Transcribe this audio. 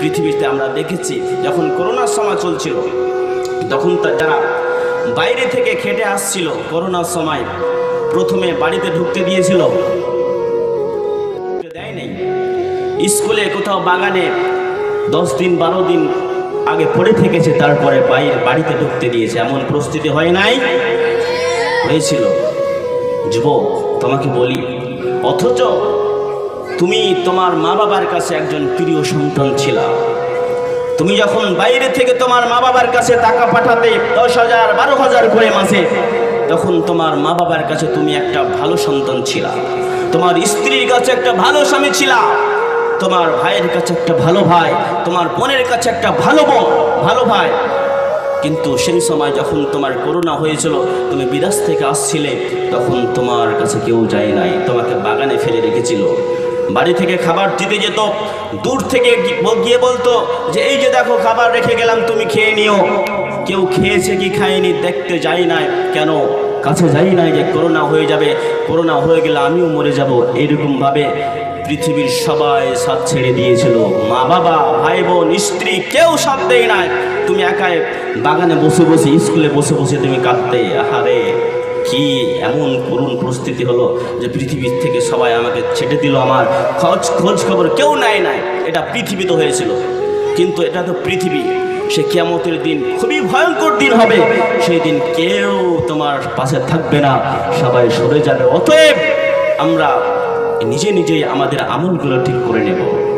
পৃথিবীতে আমরা দেখেছি, যখন করোনার সময় চলছিল, তখন যারা বাইরে থেকে খেটে আসছিল করোনার সময় প্রথমে বাড়িতে ঢুকতে দিয়েছিল। দেয় স্কুলে কোথাও বাগানে দশ দিন, বারো দিন আগে পড়ে থেকেছে, তারপরে বাইরে বাড়িতে ঢুকতে দিয়েছে। এমন প্রস্তুতি হয় নাই? হয়েছিল। যুবক, তোমাকে বলি, অথচ তুমি তোমার মা বাবার কাছে একজন প্রিয় সন্তান ছিল। তুমি যখন বাইরে থেকে তোমার মা বাবার কাছে টাকা পাঠাতে দশ হাজার, বারো হাজার করে মাসে, তখন তোমার মা বাবার কাছে তুমি একটা ভালো সন্তান ছিলা। তোমার স্ত্রীর কাছে একটা ভালো স্বামী ছিলা। তোমার ভাইয়ের কাছে একটা ভালো ভাই, তোমার বোনের কাছে একটা ভালো বোন, ভালো ভাই। কিন্তু সেই সময় যখন তোমার করোনা হয়েছিল, তুমি বিদেশ থেকে আসছিলে, তখন তোমার কাছে কেউ যায় নাই, তোমাকে বাগানে ফেলে রেখেছিল। বাড়ি থেকে খাবার দিতে যেত, দূর থেকে গিয়ে বলতো যে, এই যে দেখো, খাবার রেখে গেলাম, তুমি খেয়ে নিও। কেউ খেয়েছে কি খায়নি, দেখতে যাই নাই। কেন? কাছে যাই নাই যে, করোনা হয়ে যাবে, করোনা হয়ে গেলে আমিও মরে যাব। এরকমভাবে পৃথিবীর সবাই সাথ ছেড়ে দিয়েছিল। মা বাবা, ভাই বোন, স্ত্রী, কেউ সাথ দেয় নাই। তুমি একাই বাগানে বসে বসে, স্কুলে বসে বসে তুমি কাঁদতে। আহারে! কি এমন করুণ পরিস্থিতি হলো যে পৃথিবীর থেকে সবাই আমাকে ছেড়ে দিল আমার খোঁজ খোঁজ খবর কেউ নেয় নাই। এটা পৃথিবীতে হয়েছিল। কিন্তু এটা তো পৃথিবী। সে কিয়ামতের দিন খুবই ভয়ঙ্কর দিন হবে। সেই দিন কেউ তোমার পাশে থাকবে না। সবাই সরে যাবে। অতএব আমরা নিজে নিজেই আমাদের আমলগুলো ঠিক করে নেব।